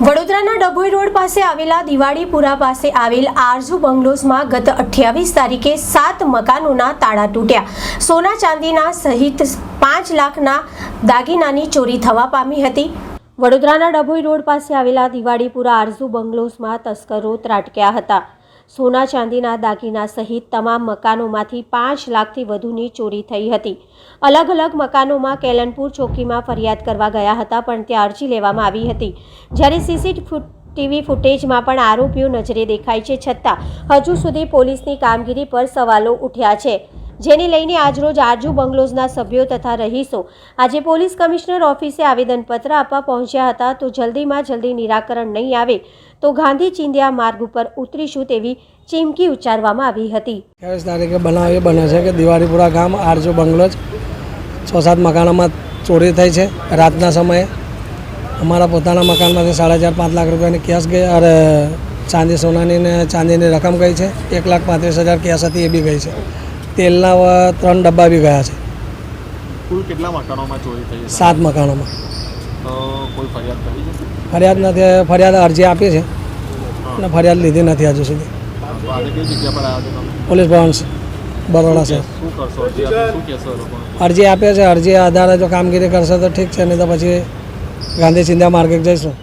વડોદરાના ડભોઈ રોડ પાસે આવેલા દિવાળીપુરા પાસે આવેલ આરઝુ બંગલોઝમાં ગત અઠ્યાવીસ તારીખે સાત મકાનોના તાળા તૂટ્યા. સોના ચાંદીના સહિત પાંચ લાખના દાગીનાની ચોરી થવા પામી હતી. વડોદરાના ડભોઈ રોડ પાસે આવેલા દિવાળીપુરા આરઝુ બંગલોઝમાં તસ્કરો ત્રાટક્યા હતા. સોના ચાંદીના દાગીના સહિત તમામ મકાનોમાંથી પાંચ લાખથી વધુની ચોરી થઈ હતી. અલગ અલગ મકાનોમાં કેલનપુર ચોકીમાં ફરિયાદ કરવા ગયા હતા, પણ ત્યાં અરજી લેવામાં આવી હતી. જ્યારે સીસીટીવી ફૂટેજમાં પણ આરોપીઓ નજરે દેખાય છે, છતાં હજુ સુધી પોલીસની કામગીરી પર સવાલો ઉઠ્યા છે. જેને લઈને આજરોજ આરજુ બંગલોઝના સભ્યો તથા રહીશો આજે પોલીસ કમિશનર ઓફિસે આવેદનપત્ર આપવા પહોંચ્યા હતા. તો જલ્દીમાં જલ્દી નિરાકરણ નહીં આવે તો ગાંધી ચિંધ્યા માર્ગ ઉપર ઉતરીશું તેવી ચીમકી ઉચ્ચારવામાં આવી હતી. અઠ્યાવીસ તારીખે બનાવ બને છે કે દિવાળીપુરા ગામ આરજો બંગલોજ છ સાત મકાનોમાં ચોરી થઈ છે. રાતના સમયે અમારા પોતાના મકાનમાંથી સાડા ચાર પાંચ લાખ રૂપિયાની કેશ ગઈ અરે, ચાંદી સોનાની ને ચાંદીની રકમ ગઈ છે. એક લાખ પાંત્રીસ હજાર કેશ હતી એ બી ગઈ છે. તેલના ત્રણ ડબ્બા બી ગયા છે. કુલ કેટલા મકાનોમાં ચોરી થઈ છે? સાત મકાનોમાં. કોઈ ફરિયાદ કરી છે? ફરિયાદ નથી ફરિયાદ અરજી આપી છે. અને ફરિયાદ લીધી નથી હજુ સુધી. પોલીસ ભવન બરોડા છે. અરજી આપી છે અરજી આધારે જો કામગીરી કરશે તો ઠીક છે નહીં તો પછી ગાંધી ચિંધ્યા માર્કેટ જઈશું.